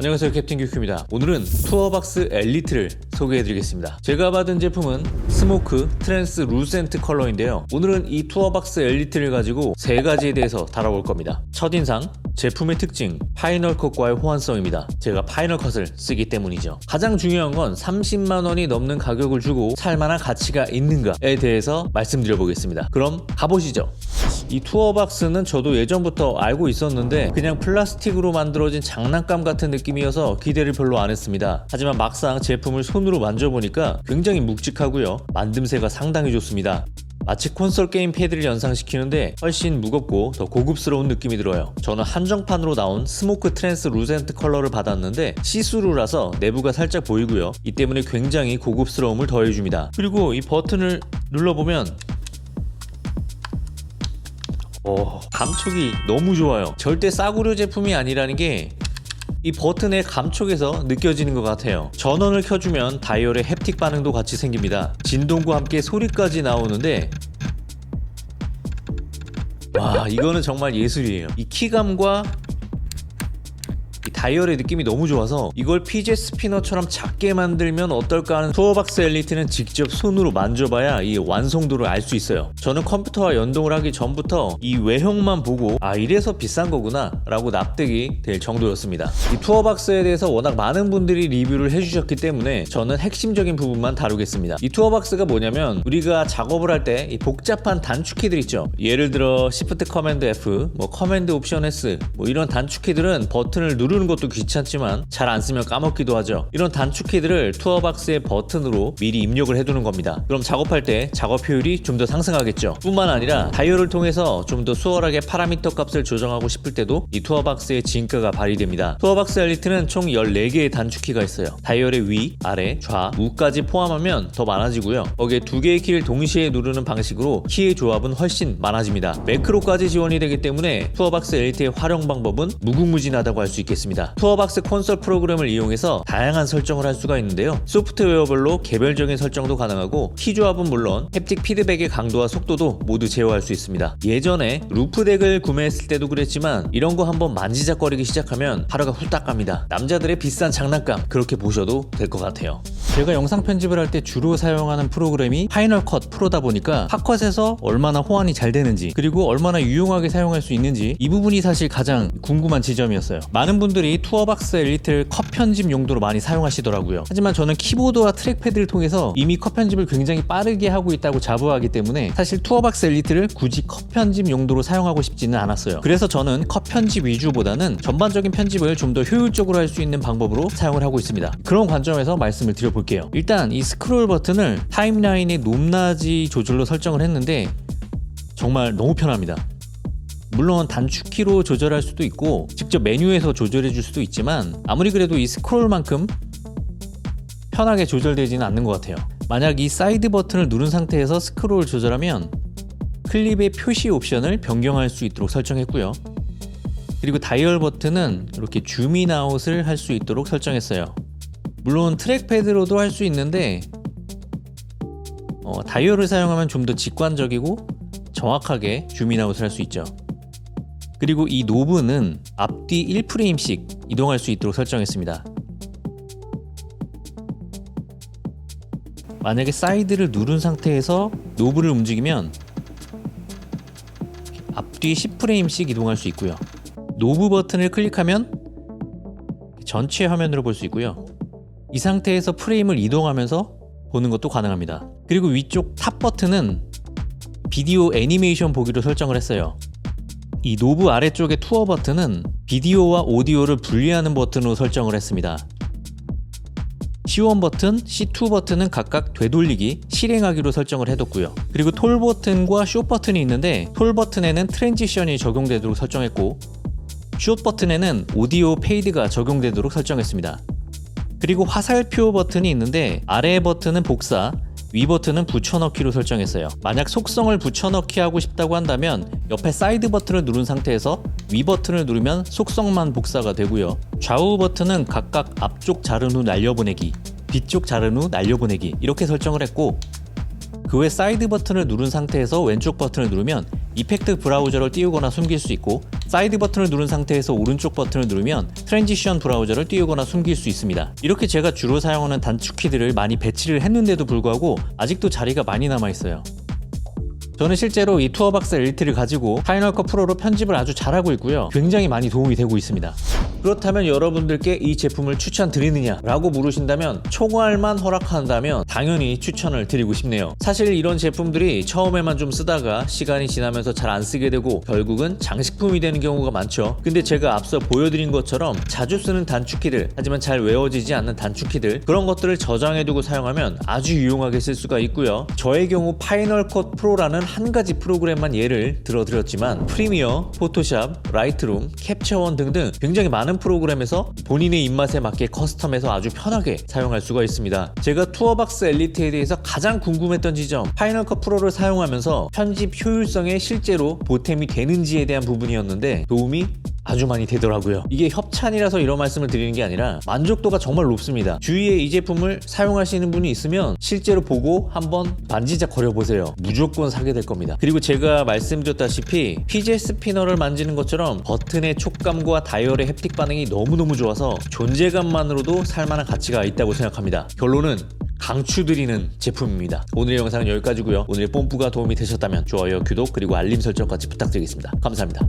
안녕하세요 캡틴 규큐입니다. 오늘은 투어박스 엘리트를 소개해드리겠습니다. 제가 받은 제품은 스모크 트랜스 루센트 컬러인데요. 오늘은 이 투어박스 엘리트를 가지고 세 가지에 대해서 다뤄볼 겁니다. 첫인상 제품의 특징 파이널 컷과의 호환성입니다. 제가 파이널 컷을 쓰기 때문이죠. 가장 중요한 건 30만원이 넘는 가격을 주고 살만한 가치가 있는가에 대해서 말씀드려 보겠습니다. 그럼 가보시죠 이 투어박스는 저도 예전부터 알고 있었는데 그냥 플라스틱으로 만들어진 장난감 같은 느낌이어서 기대를 별로 안 했습니다. 하지만 막상 제품을 손으로 만져보니까 굉장히 묵직하고요. 만듦새가 상당히 좋습니다. 마치 콘솔 게임 패드를 연상시키는데 훨씬 무겁고 더 고급스러운 느낌이 들어요. 저는 한정판으로 나온 스모크 트랜스 루센트 컬러를 받았는데 시스루라서 내부가 살짝 보이고요. 이 때문에 굉장히 고급스러움을 더해줍니다. 그리고 이 버튼을 눌러보면 오, 감촉이 너무 좋아요. 절대 싸구려 제품이 아니라는 게 이 버튼의 감촉에서 느껴지는 것 같아요. 전원을 켜주면 다이얼의 햅틱 반응도 같이 생깁니다. 진동과 함께 소리까지 나오는데 와 이거는 정말 예술이에요. 이 키감과 이 다이얼의 느낌이 너무 좋아서 이걸 피제 스피너처럼 작게 만들면 어떨까 하는 투어박스 엘리트는 직접 손으로 만져봐야 이 완성도를 알 수 있어요. 저는 컴퓨터와 연동을 하기 전부터 이 외형만 보고 아 이래서 비싼 거구나 라고 납득이 될 정도였습니다. 이 투어박스에 대해서 워낙 많은 분들이 리뷰를 해주셨기 때문에 저는 핵심적인 부분만 다루겠습니다. 이 투어박스가 뭐냐면 우리가 작업을 할 때 이 복잡한 단축키들 있죠. 예를 들어 Shift 커맨드 F, 뭐 커맨드 옵션 S 뭐 이런 단축키들은 버튼을 누르는 것도 귀찮지만 잘 안 쓰면 까먹기도 하죠. 이런 단축키들을 투어박스의 버튼으로 미리 입력을 해두는 겁니다. 그럼 작업할 때 작업 효율이 좀 더 상승하겠죠. 뿐만 아니라 다이얼을 통해서 좀 더 수월하게 파라미터 값을 조정하고 싶을 때도 이 투어박스의 진가가 발휘됩니다. 투어박스 엘리트는 총 14개의 단축키가 있어요. 다이얼의 위, 아래, 좌, 우까지 포함하면 더 많아지고요. 거기에 두 개의 키를 동시에 누르는 방식으로 키의 조합은 훨씬 많아집니다. 매크로까지 지원이 되기 때문에 투어박스 엘리트의 활용 방법은 무궁무진하다고 할 수 있겠습니다. 투어박스 콘솔 프로그램을 이용해서 다양한 설정을 할 수가 있는데요. 소프트웨어별로 개별적인 설정도 가능하고 키 조합은 물론 햅틱 피드백의 강도와 속도도 모두 제어할 수 있습니다. 예전에 루프덱을 구매했을 때도 그랬지만 이런 거 한번 만지작거리기 시작하면 하루가 훌딱 갑니다. 남자들의 비싼 장난감 그렇게 보셔도 될 것 같아요. 제가 영상 편집을 할 때 주로 사용하는 프로그램이 파이널 컷 프로다 보니까 팝컷에서 얼마나 호환이 잘 되는지 그리고 얼마나 유용하게 사용할 수 있는지 이 부분이 사실 가장 궁금한 지점이었어요. 많은 분들이 투어박스 엘리트를 컷 편집 용도로 많이 사용하시더라고요. 하지만 저는 키보드와 트랙패드를 통해서 이미 컷 편집을 굉장히 빠르게 하고 있다고 자부하기 때문에 사실 투어박스 엘리트를 굳이 컷 편집 용도로 사용하고 싶지는 않았어요. 그래서 저는 컷 편집 위주보다는 전반적인 편집을 좀 더 효율적으로 할 수 있는 방법으로 사용을 하고 있습니다. 그런 관점에서 말씀을 드려볼게요. 일단 이 스크롤 버튼을 타임라인의 높낮이 조절로 설정을 했는데 정말 너무 편합니다. 물론 단축키로 조절할 수도 있고 직접 메뉴에서 조절해 줄 수도 있지만 아무리 그래도 이 스크롤만큼 편하게 조절되지는 않는 것 같아요. 만약 이 사이드 버튼을 누른 상태에서 스크롤 조절하면 클립의 표시 옵션을 변경할 수 있도록 설정했고요. 그리고 다이얼 버튼은 이렇게 줌인 아웃을 할 수 있도록 설정했어요. 물론 트랙패드로도 할 수 있는데 어, 다이얼을 사용하면 좀 더 직관적이고 정확하게 줌인 아웃을 할 수 있죠. 그리고 이 노브는 앞뒤 1프레임씩 이동할 수 있도록 설정했습니다. 만약에 사이드를 누른 상태에서 노브를 움직이면 앞뒤 10프레임씩 이동할 수 있고요. 노브 버튼을 클릭하면 전체 화면으로 볼 수 있고요. 이 상태에서 프레임을 이동하면서 보는 것도 가능합니다. 그리고 위쪽 탑 버튼은 비디오 애니메이션 보기로 설정을 했어요. 이 노브 아래쪽의 투어 버튼은 비디오와 오디오를 분리하는 버튼으로 설정을 했습니다. C1 버튼, C2 버튼은 각각 되돌리기, 실행하기로 설정을 해뒀고요. 그리고 톨 버튼과 숏 버튼이 있는데 톨 버튼에는 트랜지션이 적용되도록 설정했고 숏 버튼에는 오디오 페이드가 적용되도록 설정했습니다. 그리고 화살표 버튼이 있는데 아래 버튼은 복사, 위 버튼은 붙여넣기로 설정했어요. 만약 속성을 붙여넣기 하고 싶다고 한다면 옆에 사이드 버튼을 누른 상태에서 위 버튼을 누르면 속성만 복사가 되고요. 좌우 버튼은 각각 앞쪽 자른 후 날려보내기, 뒤쪽 자른 후 날려보내기 이렇게 설정을 했고 그 외 사이드 버튼을 누른 상태에서 왼쪽 버튼을 누르면 이펙트 브라우저를 띄우거나 숨길 수 있고 사이드 버튼을 누른 상태에서 오른쪽 버튼을 누르면 트랜지션 브라우저를 띄우거나 숨길 수 있습니다. 이렇게 제가 주로 사용하는 단축키들을 많이 배치를 했는데도 불구하고 아직도 자리가 많이 남아 있어요. 저는 실제로 이 투어박스 엘리트를 가지고 파이널 컷 프로로 편집을 아주 잘하고 있고요. 굉장히 많이 도움이 되고 있습니다. 그렇다면 여러분들께 이 제품을 추천드리느냐 라고 물으신다면 총알만 허락한다면 당연히 추천을 드리고 싶네요. 사실 이런 제품들이 처음에만 좀 쓰다가 시간이 지나면서 잘 안 쓰게 되고 결국은 장식품이 되는 경우가 많죠. 근데 제가 앞서 보여드린 것처럼 자주 쓰는 단축키들 하지만 잘 외워지지 않는 단축키들 그런 것들을 저장해두고 사용하면 아주 유용하게 쓸 수가 있고요. 저의 경우 파이널 컷 프로라는 한 가지 프로그램만 예를 들어드렸지만 프리미어, 포토샵, 라이트룸, 캡처원 등등 굉장히 많은 프로그램에서 본인의 입맛에 맞게 커스텀해서 아주 편하게 사용할 수가 있습니다. 제가 투어박스 엘리트에 대해서 가장 궁금했던 지점 파이널 컷 프로를 사용하면서 편집 효율성에 실제로 보탬이 되는지에 대한 부분이었는데 도움이 아주 많이 되더라고요. 이게 협찬이라서 이런 말씀을 드리는 게 아니라 만족도가 정말 높습니다. 주위에 이 제품을 사용하시는 분이 있으면 실제로 보고 한번 반지작 거려보세요. 무조건 사게 될 겁니다. 그리고 제가 말씀드렸다시피 피제 스피너를 만지는 것처럼 버튼의 촉감과 다이얼의 햅틱 반응이 너무너무 좋아서 존재감만으로도 살만한 가치가 있다고 생각합니다. 결론은 강추드리는 제품입니다. 오늘의 영상은 여기까지고요. 오늘 뽐뿌가 도움이 되셨다면 좋아요, 구독 그리고 알림 설정까지 부탁드리겠습니다. 감사합니다.